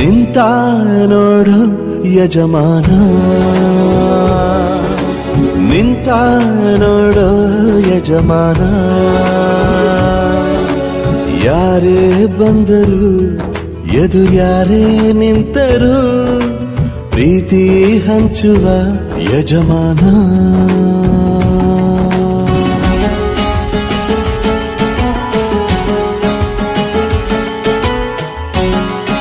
ನಿಂತ ನೋಡು ಯಜಮಾನ. ನಿಂತ ನೋಡು ಯಜಮಾನ. ಯಾರೇ ಬಂದರು ಯದು ಯಾರೇ ನಿಂತರು ಪ್ರೀತಿ ಹಂಚುವ ಯಜಮಾನ.